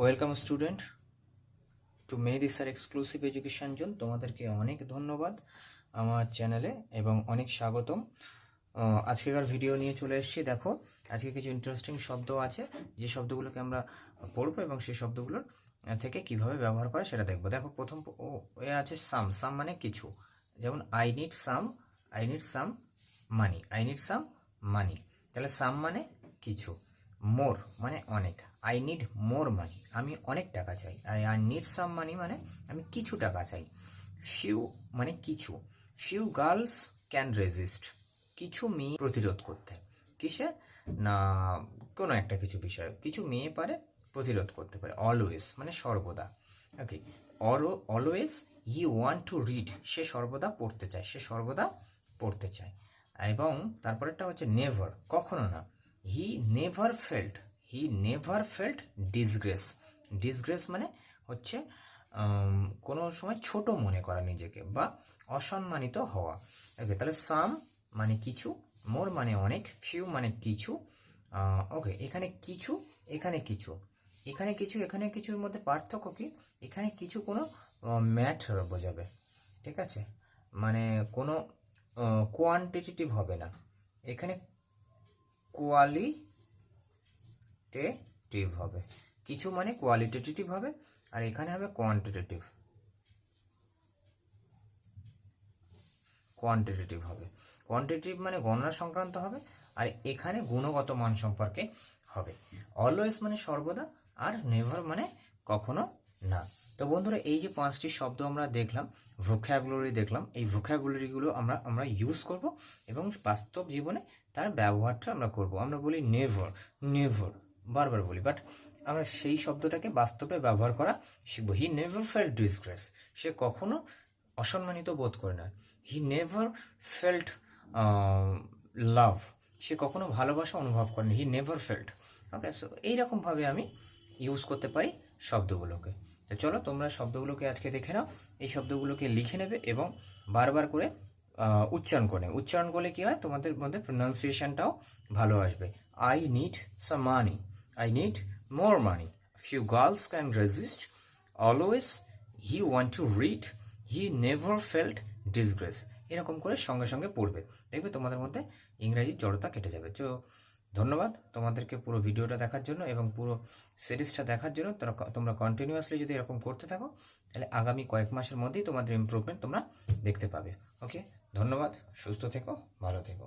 Welcome student to Mehedi sir exclusive education zone তোমাদেরকে অনেক ধন্যবাদ আমার চ্যানেলে এবং অনেক স্বাগতম। আজকেকার ভিডিও নিয়ে চলে এসেছি। দেখো, আজকে কিছু ইন্টারেস্টিং শব্দ আছে। যে শব্দগুলোকে আমরা পড়ব এবং সেই শব্দগুলোর থেকে কীভাবে ব্যবহার করে সেটা দেখব। দেখো, প্রথম এ আছে সাম সাম মানে কিছু। যেমন I need some I need some money I need some money তাহলে সাম মানে কিছু। মোর মানে অনেক। আই নিড মোর মানি আমি অনেক টাকা চাই। আর আই নিড সাম মানি মানে আমি কিছু টাকা চাই। ফিউ মানে কিছু। ফিউ গার্লস ক্যান রেজিস্ট কিছু মেয়ে প্রতিরোধ করতে। কিসে? না, কোনো একটা কিছু বিষয়। কিছু মেয়ে পারে প্রতিরোধ করতে পারে। অলওয়েজ মানে সর্বদা। Okay or always he want to read সে সর্বদা পড়তে চায়। সে সর্বদা পড়তে চায়। এবং তারপরেরটা হচ্ছে নেভার কখনো না। He never felt he never felt disgrace disgrace মানে হচ্ছে কোনো সময় ছোট মনে করা নিজেকে বা অসম্মানিত হওয়া। ওকে তাহলে সাম মানে কিছু মোর মানে অনেক ফিউ মানে কিছু ওকে এখানে কিছু এখানে কিছু। এখানে কিছু, এখানে কিছুর মধ্যে পার্থক্য কি? এখানে কিছু কোনো ম্যাটার বোঝাবে। ঠিক আছে? মানে কোনো কোয়ান্টিটেটিভ হবে না। এখানে কোয়ালিটেটিভ হবে। কিছু মানে কোয়ালিটেটিভ হবে আর এখানে হবে কোয়ান্টিটেটিভ কোয়ান্টিটেটিভ হবে। কোয়ান্টিটেটিভ মানে গণনা সংক্রান্ত হবে আর এখানে গুণগত মান সম্পর্কে হবে। অলওয়েজ মানে সর্বদা আর নেভার মানে কখনো না। তো বন্ধুরা, এই যে পাঁচটি শব্দ আমরা দেখলাম ভোক্যাবুলারি দেখলাম, এই ভোক্যাবুলারিগুলো আমরা আমরা ইউজ করব এবং বাস্তব জীবনে তার ব্যবহারটা আমরা করব। আমরা বলি নেভার নেভার বারবার বলি বাট আমরা সেই শব্দটাকে বাস্তবে ব্যবহার করা শিখব। হি নেভার ফেল্ট ডিসগ্রেস সে কখনো অসম্মানিত বোধ করে না। হি নেভার ফেল্ট লাভ সে কখনো ভালোবাসা অনুভব করেনি he never felt okay so এইরকমভাবে আমি ইউজ করতে পারি শব্দগুলোকে। তো চলো, তোমরা শব্দগুলোকে আজকে দেখে নাও। এই শব্দগুলোকে লিখে নেবে এবং বারবার করে উচ্চারণ করে। উচ্চারণ করলে কী হয়? তোমাদের মধ্যে প্রোনাউন্সিয়েশনটাও ভালো আসবে। I need some money I need more money few girls can resist always he want to read he never felt disgrace এরকম করে সঙ্গে সঙ্গে পড়বে। দেখবে তোমাদের মধ্যে ইংরেজির জড়তা কেটে যাবে। তো ধন্যবাদ তোমাদেরকে পুরো ভিডিওটা দেখার জন্য এবং পুরো সিরিজটা দেখার জন্য। তোমরা কন্টিনিউয়াসলি যদি এরকম করতে থাকো, তাহলে আগামী কয়েক মাসের মধ্যেই তোমাদের ইমপ্রুভমেন্ট তোমরা দেখতে পাবে। ওকে ধন্যবাদ। সুস্থ থেকো, ভালো থেকো।